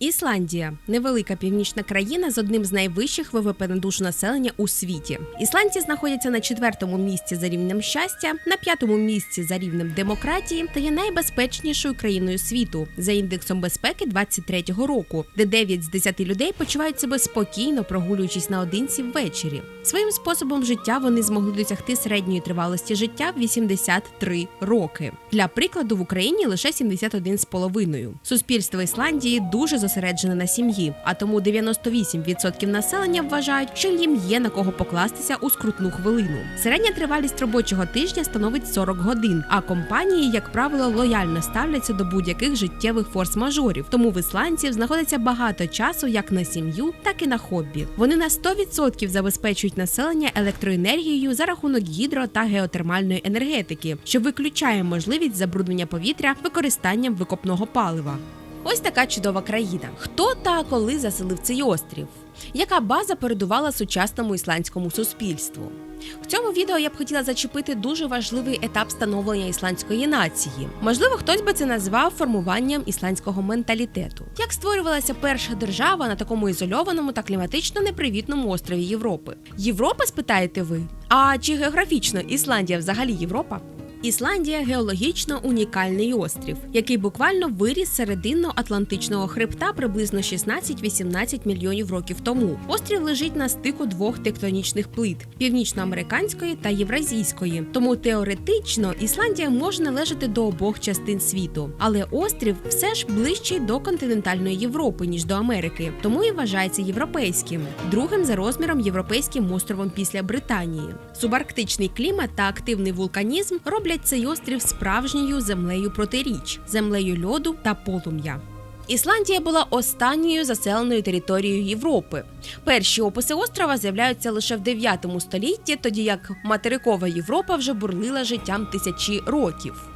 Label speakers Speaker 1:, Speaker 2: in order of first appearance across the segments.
Speaker 1: Ісландія невелика північна країна з одним з найвищих ВВП на душу населення у світі. Ісландці знаходяться на четвертому місці за рівнем щастя, на п'ятому місці за рівнем демократії та є найбезпечнішою країною світу за індексом безпеки 23-го року, де 9 з 10 людей почувають себе спокійно, прогулюючись наодинці ввечері. Своїм способом життя вони змогли досягти середньої тривалості життя в 83 роки. Для прикладу в Україні лише 71,5. Суспільство Ісландії дуже зосереджене на сім'ї, а тому 98% населення вважають, що їм є на кого покластися у скрутну хвилину. Середня тривалість робочого тижня становить 40 годин, а компанії, як правило, лояльно ставляться до будь-яких життєвих форс-мажорів. Тому в ісландців знаходиться багато часу як на сім'ю, так і на хобі. Вони на 100% забезпечують населення електроенергією за рахунок гідро та геотермальної енергетики, що виключає можливість забруднення повітря використанням викопного палива. Ось така чудова країна. Хто та коли заселив цей острів? Яка база передувала сучасному ісландському суспільству? В цьому відео я б хотіла зачепити дуже важливий етап становлення ісландської нації. Можливо, хтось би це назвав формуванням ісландського менталітету. Як створювалася перша держава на такому ізольованому та кліматично непривітному острові Європи? Європа, спитаєте ви? А чи географічно Ісландія взагалі Європа? Ісландія геологічно унікальний острів, який буквально виріс серединно-атлантичного хребта приблизно 16-18 мільйонів років тому. Острів лежить на стику двох тектонічних плит північноамериканської та євразійської. Тому теоретично Ісландія може належати до обох частин світу, але острів все ж ближчий до континентальної Європи ніж до Америки, тому і вважається європейським, другим за розміром європейським островом після Британії. Субарктичний клімат та активний вулканізм роблять цей острів справжньою землею протиріч, землею льоду та полум'я. Ісландія була останньою заселеною територією Європи. Перші описи острова з'являються лише в 9 столітті, тоді як материкова Європа вже бурлила життям тисячі років.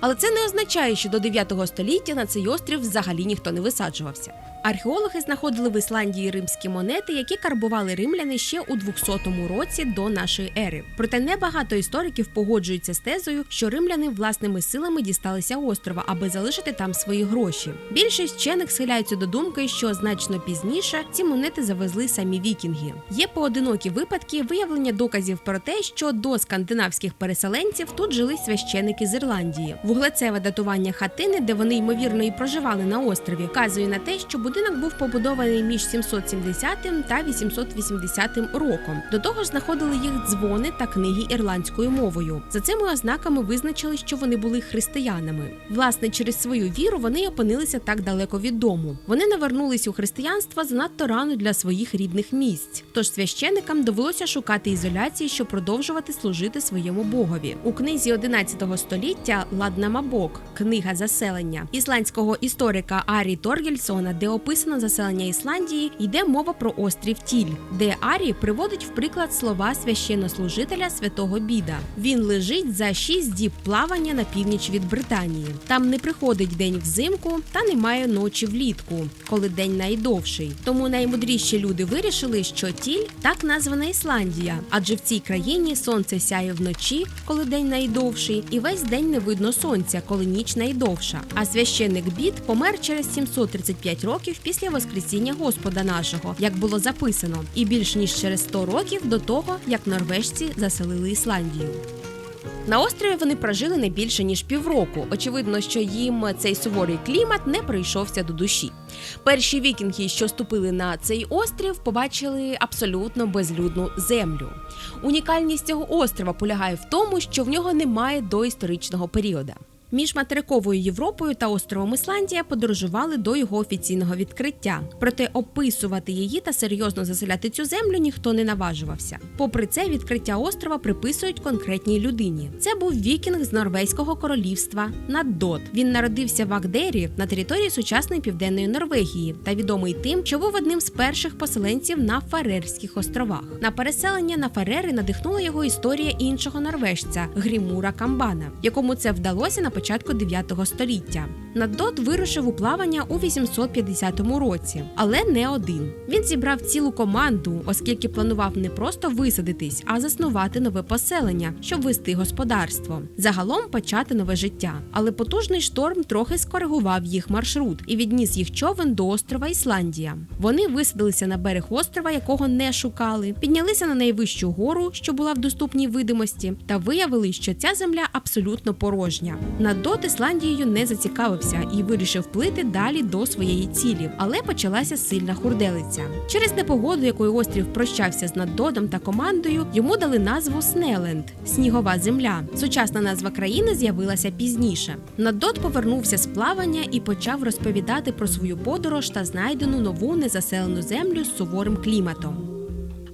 Speaker 1: Але це не означає, що до 9 століття на цей острів взагалі ніхто не висаджувався. Археологи знаходили в Ісландії римські монети, які карбували римляни ще у 200 році до нашої ери. Проте небагато істориків погоджуються з тезою, що римляни власними силами дісталися острова, аби залишити там свої гроші. Більшість вчених схиляються до думки, що значно пізніше ці монети завезли самі вікінги. Є поодинокі випадки виявлення доказів про те, що до скандинавських переселенців тут жили священики з Ірландії. Вуглецеве датування хатини, де вони ймовірно і проживали на острові, вказує на те, що будинок був побудований між 770 та 880 роком. До того ж, знаходили їх дзвони та книги ірландською мовою. За цими ознаками визначили, що вони були християнами. Власне, через свою віру вони опинилися так далеко від дому. Вони навернулись у християнство занадто рано для своїх рідних місць. Тож священикам довелося шукати ізоляції, щоб продовжувати служити своєму богові. У книзі 11 століття Ладнамабок, книга заселення ісландського історика Арі Торгельсона, де описано заселення Ісландії, йде мова про острів Тіль, де Арі приводить в приклад слова священнослужителя святого Біда. Він лежить за шість діб плавання на північ від Британії. Там не приходить день взимку та немає ночі влітку, коли день найдовший. Тому наймудріші люди вирішили, що тіль так названа Ісландія, адже в цій країні сонце сяє вночі, коли день найдовший, і весь день не видно сонця, коли ніч найдовша. А священник Бід помер через 735 років після Воскресіння Господа нашого, як було записано, і більш ніж через 100 років до того, як норвежці заселили Ісландію. На острові вони прожили не більше ніж півроку. Очевидно, що їм цей суворий клімат не прийшовся до душі. Перші вікінги, що ступили на цей острів, побачили абсолютно безлюдну землю. Унікальність цього острова полягає в тому, що в нього немає доісторичного періоду. Між материковою Європою та островом Ісландія подорожували до його офіційного відкриття. Проте описувати її та серйозно заселяти цю землю ніхто не наважувався. Попри це, відкриття острова приписують конкретній людині. Це був вікінг з норвезького королівства Наддот. Він народився в Агдері на території сучасної південної Норвегії та відомий тим, що був одним з перших поселенців на Фарерських островах. На переселення на Фарери надихнула його історія іншого норвежця Грімура Камбана, якому це вдалося на початку початку 9 століття. Наддот вирушив у плавання у 850 році, але не один. Він зібрав цілу команду, оскільки планував не просто висадитись, а заснувати нове поселення, щоб вести господарство. Загалом почати нове життя. Але потужний шторм трохи скоригував їх маршрут і відніс їх човен до острова Ісландія. Вони висадилися на берег острова, якого не шукали, піднялися на найвищу гору, що була в доступній видимості, та виявили, що ця земля абсолютно порожня. Наддот Ісландією не зацікавився і вирішив плити далі до своєї цілі, але почалася сильна хурделиця. Через непогоду, якою острів прощався з Наддодом та командою, йому дали назву Снеленд снігова земля. Сучасна назва країни з'явилася пізніше. Наддот повернувся з плавання і почав розповідати про свою подорож та знайдену нову незаселену землю з суворим кліматом.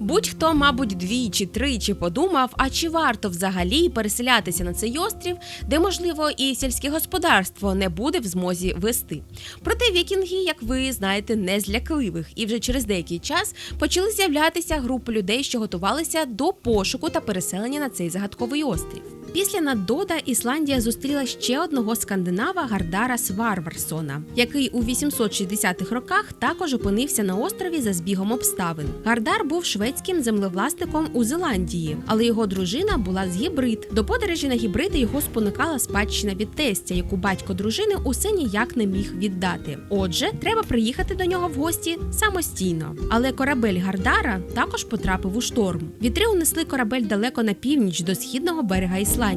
Speaker 1: Будь-хто, мабуть, двічі, тричі подумав, а чи варто взагалі переселятися на цей острів, де, можливо, і сільське господарство не буде в змозі вести. Проте вікінги, як ви знаєте, не злякливих, і вже через деякий час почали з'являтися групи людей, що готувалися до пошуку та переселення на цей загадковий острів. Після Наддода Ісландія зустріла ще одного скандинава Гардара Сварварсона, який у 860-х роках також опинився на острові за збігом обставин. Гардар був шведським землевласником у Зеландії, але його дружина була з гібрид. До подорожі на гібриди його спонукала спадщина від тестя, яку батько дружини усе ніяк не міг віддати. Отже, треба приїхати до нього в гості самостійно. Але корабель Гардара також потрапив у шторм. Вітри унесли корабель далеко на північ до східного берега Ісландії.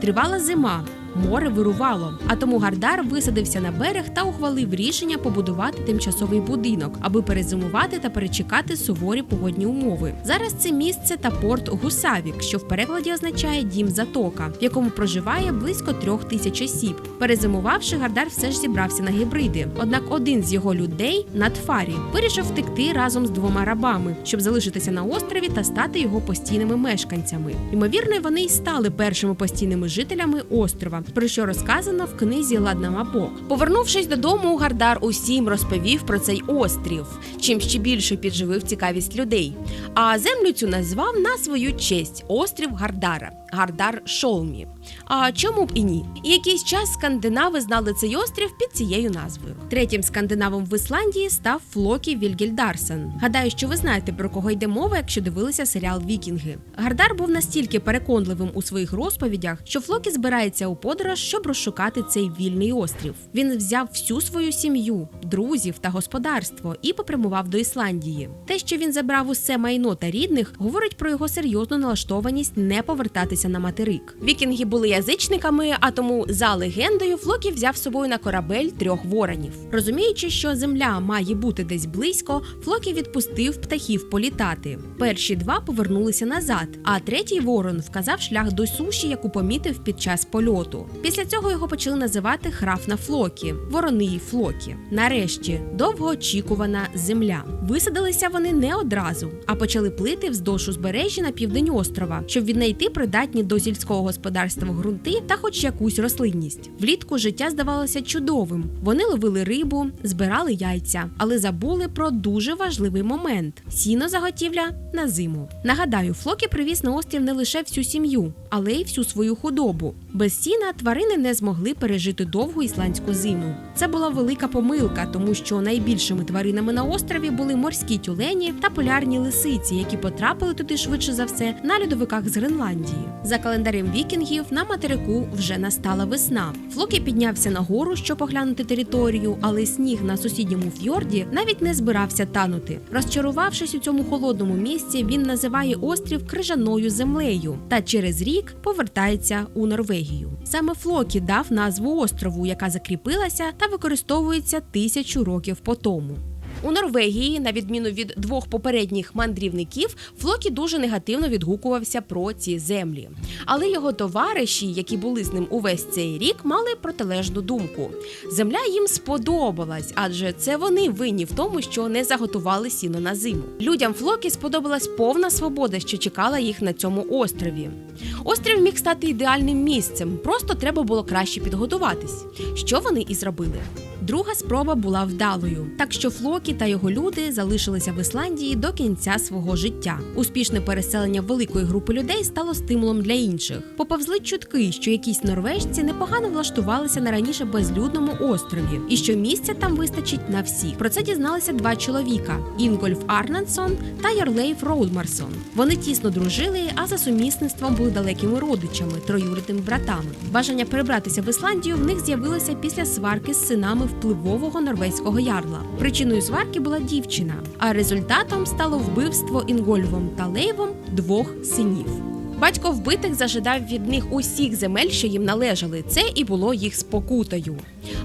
Speaker 1: Тривала зима. Море вирувало, а тому Гардар висадився на берег та ухвалив рішення побудувати тимчасовий будинок, аби перезимувати та перечекати суворі погодні умови. Зараз це місце та порт Гусавік, що в перекладі означає дім затока, в якому проживає близько трьох тисяч осіб. Перезимувавши, Гардар все ж зібрався на гібриди. Однак один з його людей, Надфарі, вирішив втекти разом з двома рабами, щоб залишитися на острові та стати його постійними мешканцями. Ймовірно, вони й стали першими постійними жителями острова про що розказано в книзі Ладна Мапок. Повернувшись додому, Гардар усім розповів про цей острів, чим ще більше підживив цікавість людей. А землю цю назвав на свою честь острів Гардара. Гардар Шолмі. А чому б і ні? І якийсь час скандинави знали цей острів під цією назвою. Третім скандинавом в Ісландії став Флокі Вільгельдарсен. Гадаю, що ви знаєте про кого йде мова, якщо дивилися серіал Вікінги. Гардар був настільки переконливим у своїх розповідях, що Флокі збирається у подорож, щоб розшукати цей вільний острів. Він взяв всю свою сім'ю, друзів та господарство і попрямував до Ісландії. Те, що він забрав усе майно та рідних, говорить про його серйозну налаштованість не повертатися на материк. Вікінги були язичниками, а тому за легендою Флокі взяв з собою на корабель трьох воронів. Розуміючи, що земля має бути десь близько, Флокі відпустив птахів політати. Перші два повернулися назад, а третій ворон вказав шлях до суші, яку помітив під час польоту. Після цього його почали називати Храфна Флокі, вороний Флокі. Нарешті довгоочікувана земля. Висадилися вони не одразу, а почали плити вздовж узбережжя на південь острова, щоб віднайти придатні до сільського господарства ґрунти та хоч якусь рослинність. Влітку життя здавалося чудовим. Вони ловили рибу, збирали яйця, але забули про дуже важливий момент: сіно заготівля на зиму. Нагадаю, Флокі привіз на острів не лише всю сім'ю, але й всю свою худобу. Без сіна тварини не змогли пережити довгу ісландську зиму. Це була велика помилка, тому що найбільшими тваринами на острові були морські тюлені та полярні лисиці, які потрапили туди швидше за все на льодовиках з Гренландії. За календарем вікінгів на материку вже настала весна. Флокі піднявся на гору, щоб поглянути територію, але сніг на сусідньому фьорді навіть не збирався танути. Розчарувавшись у цьому холодному місці, він називає острів крижаною землею та через рік повертається у Норвегію. Саме Флокі дав назву острову, яка закріпилася та використовується тисячу років по тому. У Норвегії, на відміну від двох попередніх мандрівників, Флокі дуже негативно відгукувався про ці землі. Але його товариші, які були з ним увесь цей рік, мали протилежну думку. Земля їм сподобалась, адже це вони винні в тому, що не заготували сіно на зиму. Людям Флокі сподобалась повна свобода, що чекала їх на цьому острові. Острів міг стати ідеальним місцем, просто треба було краще підготуватись. Що вони і зробили. Друга спроба була вдалою, так що Флокі та його люди залишилися в Ісландії до кінця свого життя. Успішне переселення великої групи людей стало стимулом для інших. Поповзли чутки, що якісь норвежці непогано влаштувалися на раніше безлюдному острові, і що місця там вистачить на всіх. Про це дізналися два чоловіка: Інгольф Арнансон та Йорлейф Роудмарсон. Вони тісно дружили, а за сумісництвом були далекими родичами, троюрідними братами. Бажання перебратися в Ісландію в них з'явилося після сварки з синами впливового норвезького ярла. Причиною сварки була дівчина, а результатом стало вбивство Інгольвом та Лейвом двох синів. Батько вбитих зажидав від них усіх земель, що їм належали. Це і було їх спокутою.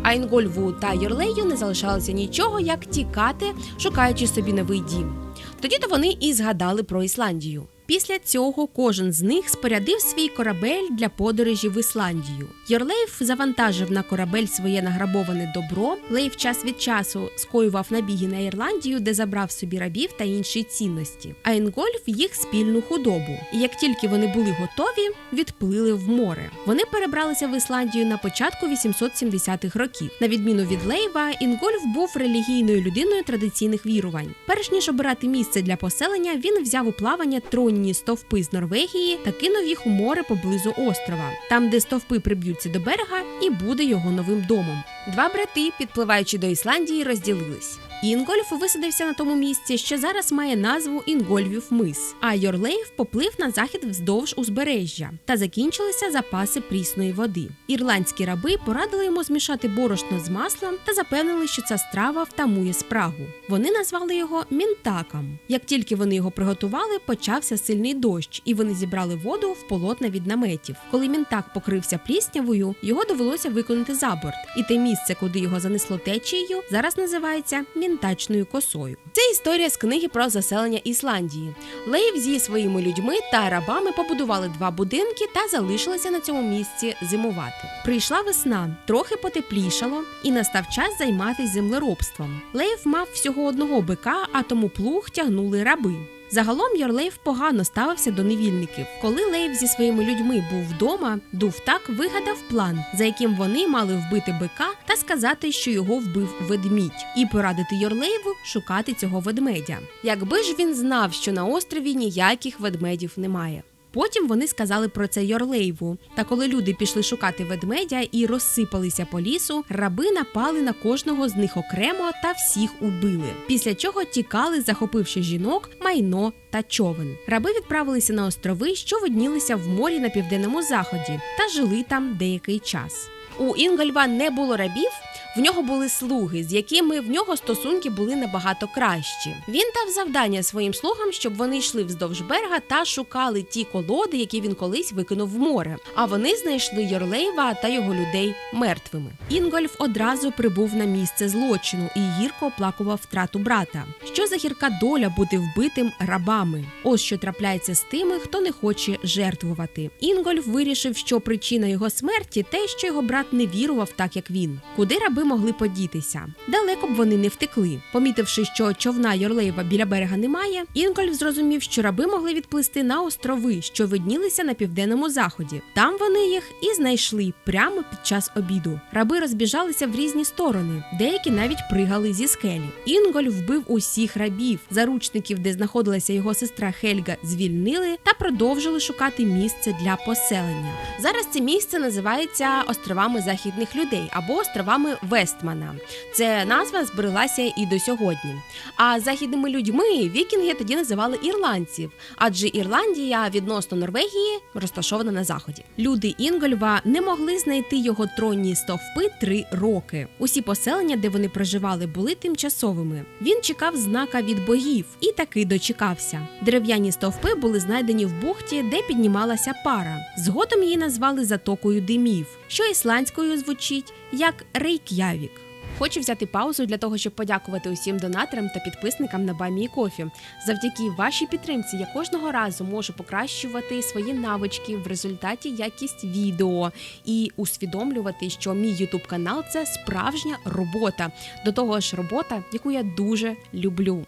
Speaker 1: А Інгольву та Йорлею не залишалося нічого, як тікати, шукаючи собі новий дім. Тоді то вони і згадали про Ісландію. Після цього кожен з них спорядив свій корабель для подорожі в Ісландію. Йорлейф завантажив на корабель своє награбоване добро. Лейф час від часу скоював набіги на Ірландію, де забрав собі рабів та інші цінності. А Інгольф їх спільну худобу. І як тільки вони були готові, відплили в море. Вони перебралися в Ісландію на початку 870-х років. На відміну від Лейва, Інгольф був релігійною людиною традиційних вірувань. Перш ніж обирати місце для поселення, він взяв у плавання тронні стовпи з Норвегії та кинув їх у море поблизу острова. Там, де стовпи приб'ються до берега, і буде його новим домом. Два брати, підпливаючи до Ісландії, розділились. Інгольф висадився на тому місці, що зараз має назву Інгольвів мис. А Йорлейф поплив на захід вздовж узбережжя та закінчилися запаси прісної води. Ірландські раби порадили йому змішати борошно з маслом та запевнили, що ця страва втамує спрагу. Вони назвали його мінтаком. Як тільки вони його приготували, почався сильний дощ, і вони зібрали воду в полотна від наметів. Коли мінтак покрився пліснявою, його довелося виконати за борт. І те місце, куди його занесло течією, зараз називається мінтачною косою. Це історія з книги про заселення Ісландії. Лейв зі своїми людьми та рабами побудували два будинки та залишилися на цьому місці зимувати. Прийшла весна, трохи потеплішало, і настав час займатися землеробством. Лейв мав всього одного бика, а тому плуг тягнули раби. Загалом Йорлейв погано ставився до невільників. Коли Лейв зі своїми людьми був вдома, дув так вигадав план, за яким вони мали вбити бика та сказати, що його вбив ведмідь, і порадити Йорлейву шукати цього ведмедя. Якби ж він знав, що на острові ніяких ведмедів немає. Потім вони сказали про це Йорлейву. Та коли люди пішли шукати ведмедя і розсипалися по лісу, раби напали на кожного з них окремо та всіх убили. Після чого тікали, захопивши жінок, майно та човен. Раби відправилися на острови, що виднілися в морі на південному заході, та жили там деякий час. У Інгольва не було рабів. В нього були слуги, з якими в нього стосунки були набагато кращі. Він дав завдання своїм слугам, щоб вони йшли вздовж берега та шукали ті колоди, які він колись викинув в море. А вони знайшли Йорлейва та його людей мертвими. Інгольф одразу прибув на місце злочину і гірко оплакував втрату брата. Що за гірка доля бути вбитим рабами? Ось що трапляється з тими, хто не хоче жертвувати. Інгольф вирішив, що причина його смерті те, що його брат не вірував так, як він. Куди раби могли подітися? Далеко б вони не втекли. Помітивши, що човна Йорлеєва біля берега немає, Інгольф зрозумів, що раби могли відплисти на острови, що виднілися на південному заході. Там вони їх і знайшли прямо під час обіду. Раби розбіжалися в різні сторони, деякі навіть пригали зі скелі. Інгольф вбив усіх рабів. Заручників, де знаходилася його сестра Хельга, звільнили та продовжили шукати місце для поселення. Зараз це місце називається островами західних людей або островами Вестмана. Це назва збереглася і до сьогодні. А західними людьми вікінги тоді називали ірландців, адже Ірландія відносно Норвегії розташована на заході. Люди Інгольва не могли знайти його тронні стовпи три роки. Усі поселення, де вони проживали, були тимчасовими. Він чекав знака від богів і таки дочекався. Дерев'яні стовпи були знайдені в бухті, де піднімалася пара. Згодом її назвали затокою димів, що ісландською звучить як Рейк'явік. Хочу взяти паузу для того, щоб подякувати усім донаторам та підписникам на Бамі Кофі. Завдяки вашій підтримці я кожного разу можу покращувати свої навички в результаті якість відео і усвідомлювати, що мій ютуб канал це справжня робота. До того ж, робота, яку я дуже люблю.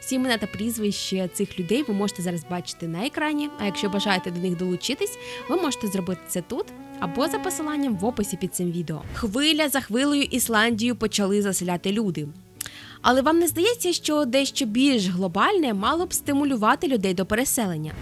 Speaker 1: Всі імена та прізвища цих людей ви можете зараз бачити на екрані. А якщо бажаєте до них долучитись, ви можете зробити це тут або за посиланням в описі під цим відео. Хвиля за хвилею Ісландію почали заселяти люди. Але вам не здається, що дещо більш глобальне мало б стимулювати людей до переселення?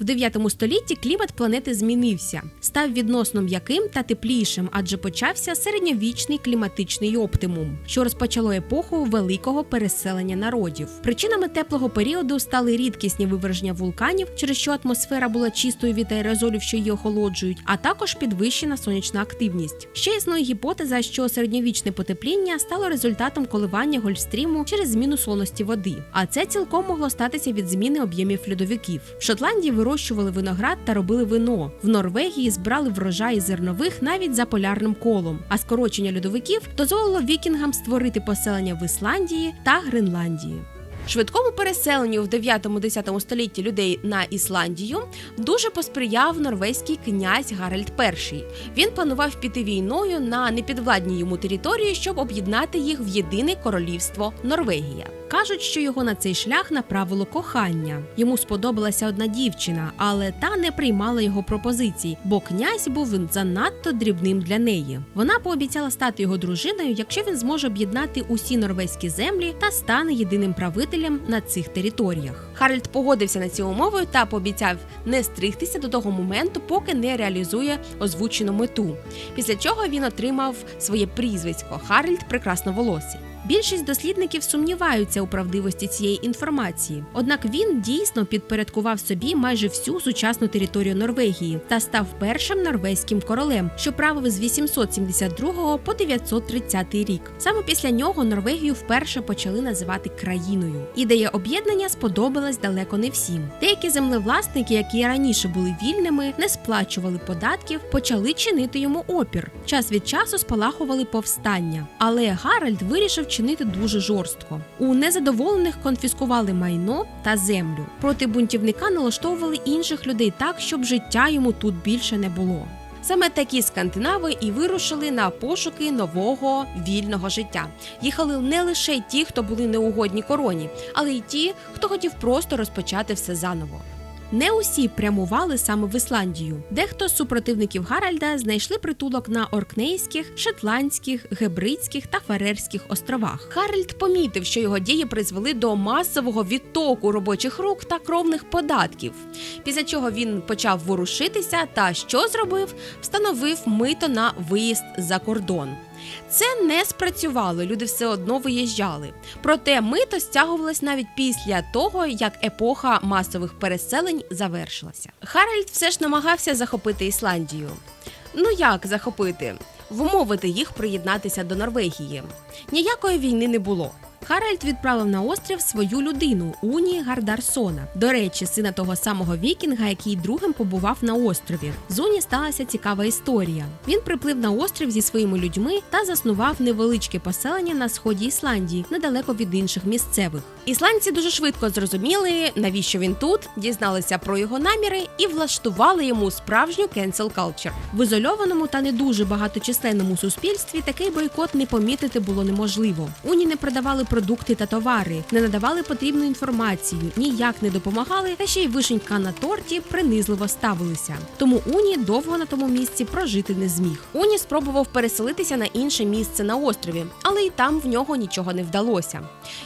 Speaker 1: В 9 столітті клімат планети змінився, став відносно м'яким та теплішим, адже почався середньовічний кліматичний оптимум, що розпочало епоху великого переселення народів. Причинами теплого періоду стали рідкісні виверження вулканів, через що атмосфера була чистою від аерозолів, що її охолоджують, а також підвищена сонячна активність. Ще існує гіпотеза, що середньовічне потепління стало результатом коливання гольфстріму через зміну солоності води. А це цілком могло статися від зміни об'ємів льодовиків. В Шотландії вирощували виноград та робили вино. В Норвегії збирали врожаї зернових навіть за полярним колом. А скорочення льодовиків дозволило вікінгам створити поселення в Ісландії та Гренландії. Швидкому переселенню в 9-10 столітті людей на Ісландію дуже посприяв норвезький князь Гаральд І. Він планував піти війною на непідвладній йому території, щоб об'єднати їх в єдине королівство Норвегія. Кажуть, що його на цей шлях направило кохання. Йому сподобалася одна дівчина, але та не приймала його пропозицій, бо князь був занадто дрібним для неї. Вона пообіцяла стати його дружиною, якщо він зможе об'єднати усі норвезькі землі та стане єдиним правителем на цих територіях. Харальд погодився на ці умови та пообіцяв не стригтися до того моменту, поки не реалізує озвучену мету. Після чого він отримав своє прізвисько Харальд Прекрасноволосий. Більшість дослідників сумніваються у правдивості цієї інформації, однак він дійсно підпорядкував собі майже всю сучасну територію Норвегії та став першим норвезьким королем, що правив з 872 по 930 рік. Саме після нього Норвегію вперше почали називати країною. Ідея об'єднання сподобалась далеко не всім. Деякі землевласники, які раніше були вільними, не сплачували податків, почали чинити йому опір. Час від часу спалахували повстання, але Гаральд вирішив чинити дуже жорстко. У незадоволених конфіскували майно та землю. Проти бунтівника налаштовували інших людей так, щоб життя йому тут більше не було. Саме такі скандинави і вирушили на пошуки нового вільного життя. Їхали не лише ті, хто були неугодні короні, але й ті, хто хотів просто розпочати все заново. Не усі прямували саме в Ісландію. Дехто з супротивників Гаральда знайшли притулок на Оркнейських, Шотландських, Гебридських та Фарерських островах. Гаральд помітив, що його дії призвели до масового відтоку робочих рук та кровних податків. Після чого він почав ворушитися та що зробив? Встановив мито на виїзд за кордон. Це не спрацювало, люди все одно виїжджали. Проте мито стягувалось навіть після того, як епоха масових переселень завершилася. Харальд все ж намагався захопити Ісландію. Ну як захопити? Вмовити їх приєднатися до Норвегії. Ніякої війни не було. Харальд відправив на острів свою людину Уні Гардарсона. До речі, сина того самого вікінга, який другим побував на острові. З Уні сталася цікава історія. Він приплив на острів зі своїми людьми та заснував невеличке поселення на сході Ісландії, недалеко від інших місцевих. Ісландці дуже швидко зрозуміли, навіщо він тут, дізналися про його наміри і влаштували йому справжню cancel culture. В ізольованому та не дуже багаточисленному суспільстві такий бойкот не помітити було неможливо. Уні не продавали продукти та товари, не надавали потрібну інформацію, ніяк не допомагали, та ще й вишенька на торті принизливо ставилися. Тому Уні довго на тому місці прожити не зміг. Уні спробував переселитися на інше місце на острові, але й там в нього нічого не вдалося.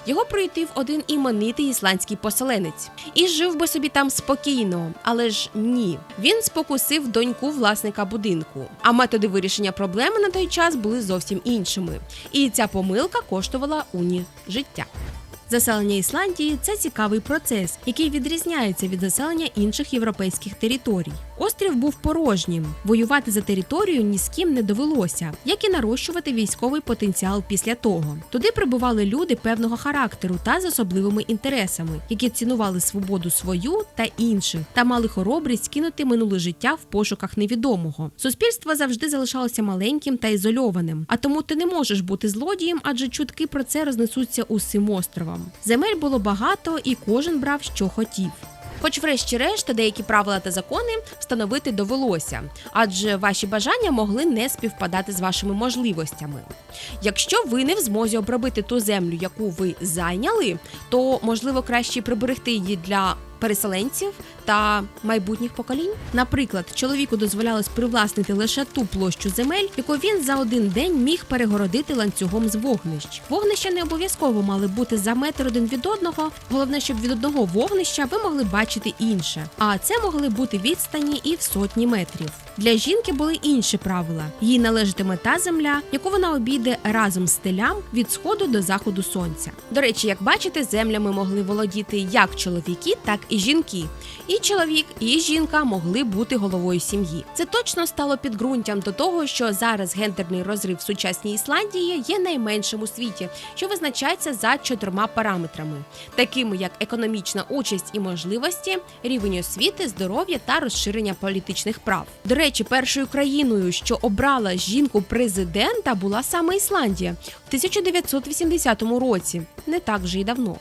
Speaker 1: Його проїтив один іменитий ісландський поселенець і жив би собі там спокійно, але ж ні. Він спокусив доньку власника будинку. А методи вирішення проблеми на той час були зовсім іншими. І ця помилка коштувала Уні життя. Заселення Ісландії це цікавий процес, який відрізняється від заселення інших європейських територій. Острів був порожнім. Воювати за територію ні з ким не довелося, як і нарощувати військовий потенціал після того. Туди прибували люди певного характеру та з особливими інтересами, які цінували свободу свою та інших, та мали хоробрість кинути минуле життя в пошуках невідомого. Суспільство завжди залишалося маленьким та ізольованим, а тому ти не можеш бути злодієм, адже чутки про це рознесуться усім островом. Земель було багато, і кожен брав, що хотів. Хоч, врешті-решт, деякі правила та закони встановити довелося, адже ваші бажання могли не співпадати з вашими можливостями. Якщо ви не в змозі обробити ту землю, яку ви зайняли, то можливо краще приберегти її для переселенців та майбутніх поколінь. Наприклад, чоловіку дозволялось привласнити лише ту площу земель, яку він за один день міг перегородити ланцюгом з вогнищ. Вогнища не обов'язково мали бути за метр один від одного. Головне, щоб від одного вогнища ви могли бачити інше. А це могли бути відстані і в сотні метрів. Для жінки були інші правила: їй належатиме та земля, яку вона обійде разом з телям від сходу до заходу сонця. До речі, як бачите, землями могли володіти як чоловіки, так і жінки. І чоловік, і жінка могли бути головою сім'ї. Це точно стало підґрунтям до того, що зараз гендерний розрив в сучасній Ісландії є найменшим у світі, що визначається за чотирма параметрами, такими як економічна участь і можливості, рівень освіти, здоров'я та розширення політичних прав. До речі, першою країною, що обрала жінку президента, була саме Ісландія в 1980 році, не так вже й давно.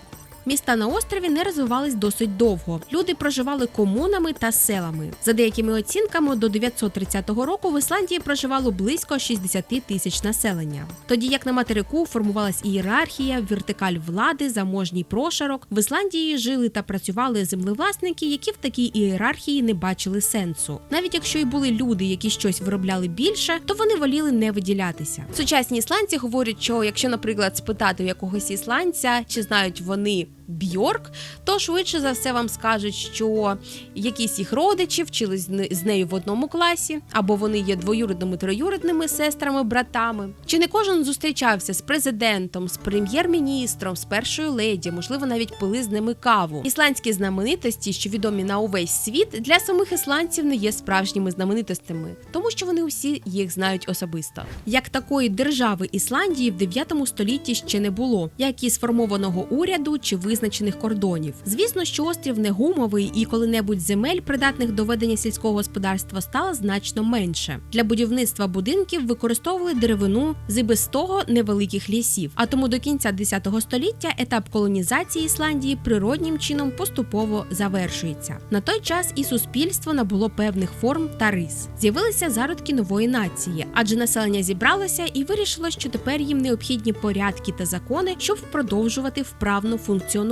Speaker 1: Міста на острові не розвивались досить довго. Люди проживали комунами та селами. За деякими оцінками, до 930 року в Ісландії проживало близько 60 тисяч населення. Тоді як на материку формувалась ієрархія, вертикаль влади, заможній прошарок, в Ісландії жили та працювали землевласники, які в такій ієрархії не бачили сенсу. Навіть якщо й були люди, які щось виробляли більше, то вони воліли не виділятися. Сучасні ісландці говорять, що якщо, наприклад, спитати у якогось ісландця, чи знають вони. Бьорк, то швидше за все вам скажуть, що якісь їх родичі вчились з нею в одному класі, або вони є двоюрідними троюрідними сестрами, братами. Чи не кожен зустрічався з президентом, з прем'єр-міністром, з першою леді, можливо, навіть пили з ними каву. Ісландські знаменитості, що відомі на увесь світ, для самих ісландців не є справжніми знаменитостями, тому що вони усі їх знають особисто. Як такої держави Ісландії в 9 столітті ще не було, як і сформованого уряду чи визначених кордонів. Звісно, що острів не гумовий, і коли-небудь земель, придатних до ведення сільського господарства, стало значно менше. Для будівництва будинків використовували деревину з без того невеликих лісів. А тому до кінця 10 століття етап колонізації Ісландії природнім чином поступово завершується. На той час і суспільство набуло певних форм та рис. З'явилися зародки нової нації, адже населення зібралося і вирішило, що тепер їм необхідні порядки та закони, щоб продовжувати вправно функціонувати.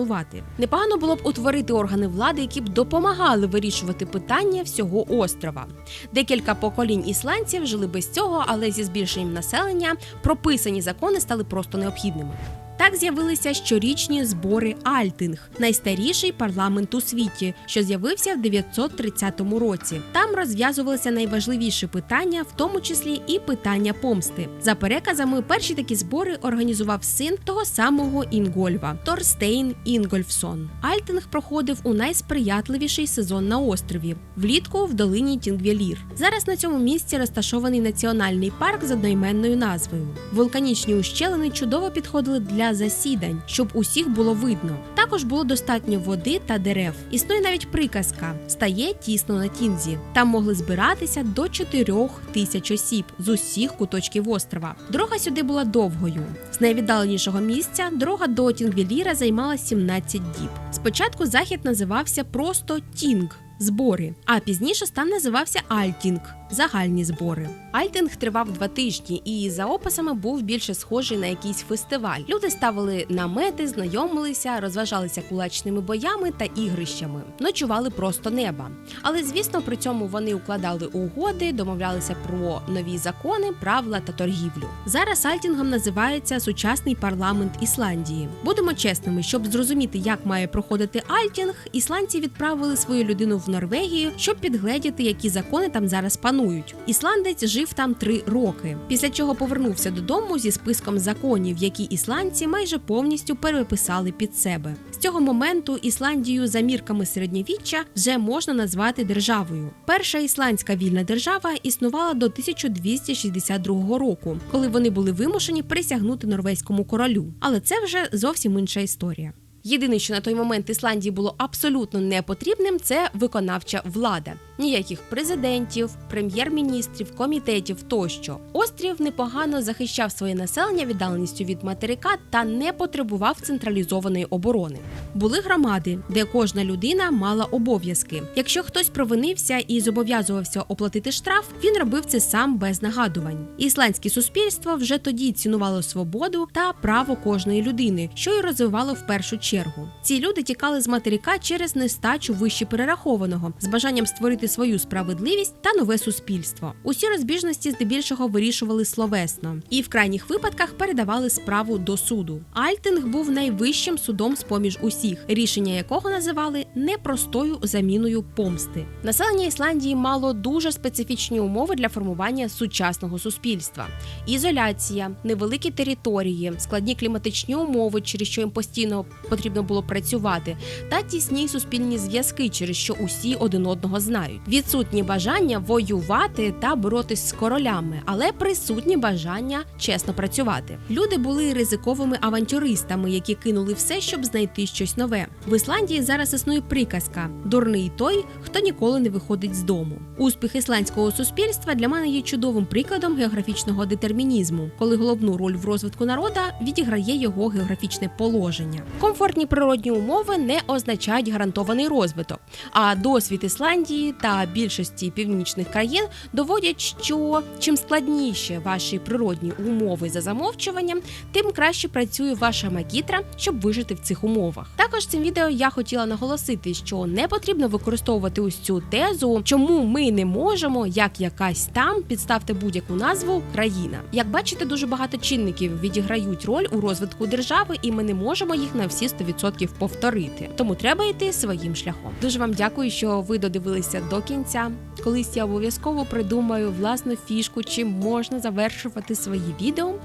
Speaker 1: Непогано було б утворити органи влади, які б допомагали вирішувати питання всього острова. Декілька поколінь ісландців жили без цього, але зі збільшенням населення прописані закони стали просто необхідними. Так з'явилися щорічні збори Альтинг, найстаріший парламент у світі, що з'явився в 930 році. Там розв'язувалися найважливіші питання, в тому числі і питання помсти. За переказами, перші такі збори організував син того самого Інгольва Торстейн Інгольфсон. Альтинг проходив у найсприятливіший сезон на острові влітку в долині Тінгвєлір. Зараз на цьому місці розташований національний парк з одноіменною назвою. Вулканічні ущелини чудово підходили для засідань, щоб усіх було видно. Також було достатньо води та дерев. Існує навіть приказка: стає тісно на тінзі. Там могли збиратися до 4 тисяч осіб з усіх куточків острова. Дорога сюди була довгою. З найвіддаленішого місця дорога до Тінгвіліра займала 17 діб. Спочатку захід називався просто Тінг. Збори, а пізніше стан називався Альтінг загальні збори. Альтинг тривав два тижні, і за описами був більше схожий на якийсь фестиваль. Люди ставили намети, знайомилися, розважалися кулачними боями та ігрищами, ночували просто неба. Але звісно, при цьому вони укладали угоди, домовлялися про нові закони, правила та торгівлю. Зараз Альтінгом називається сучасний парламент Ісландії. Будемо чесними, щоб зрозуміти, як має проходити Альтінг, ісландці відправили свою людину в Норвегію, щоб підгледіти, які закони там зараз панують панують. Ісландець жив там три роки, після чого повернувся додому зі списком законів, які ісландці майже повністю переписали під себе. З цього моменту Ісландію за мірками середньовіччя вже можна назвати державою. Перша ісландська вільна держава існувала до 1262 року, коли вони були вимушені присягнути норвезькому королю. Але це вже зовсім інша історія. Єдине, що на той момент Ісландії було абсолютно непотрібним, це виконавча влада. Ніяких президентів, прем'єр-міністрів, комітетів тощо. Острів непогано захищав своє населення віддаленістю від материка та не потребував централізованої оборони. Були громади, де кожна людина мала обов'язки. Якщо хтось провинився і зобов'язувався оплатити штраф, він робив це сам без нагадувань. Ісландське суспільство вже тоді цінувало свободу та право кожної людини, що й розвивало в першу чергу. Ці люди тікали з материка через нестачу вище перерахованого, з бажанням створити свою справедливість та нове суспільство. Усі розбіжності здебільшого вирішували словесно і в крайніх випадках передавали справу до суду. Альтинг був найвищим судом з поміж усіх, рішення якого називали непростою заміною помсти. Населення Ісландії мало дуже специфічні умови для формування сучасного суспільства: ізоляція, невеликі території, складні кліматичні умови, через що їм постійно потрібно було працювати, та тісні суспільні зв'язки, через що усі один одного знають. Відсутні бажання воювати та боротись з королями, але присутні бажання чесно працювати. Люди були ризиковими авантюристами, які кинули все, щоб знайти щось нове. В Ісландії зараз існує приказка: дурний той, хто ніколи не виходить з дому. Успіх ісландського суспільства для мене є чудовим прикладом географічного детермінізму, коли головну роль в розвитку народа відіграє його географічне положення. Комфортні природні умови не означають гарантований розвиток. А досвід Ісландії та більшості північних країн доводять, що чим складніше ваші природні умови за замовчуванням, тим краще працює ваша макітра, щоб вижити в цих умовах. Також цим відео я хотіла наголосити, що не потрібно використовувати ось цю тезу, чому ми не можемо, як якась там, підставте будь-яку назву країна. Як бачите, дуже багато чинників відіграють роль у розвитку держави, і ми не можемо їх на всі 100% повторити. Тому треба йти своїм шляхом. Дуже вам дякую, що ви додивилися до кінця. Колись я обов'язково придумаю власну фішку, чим можна завершувати свої відео.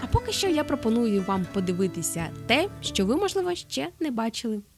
Speaker 1: А поки що я пропоную вам подивитися те, що ви, можливо, ще не бачили.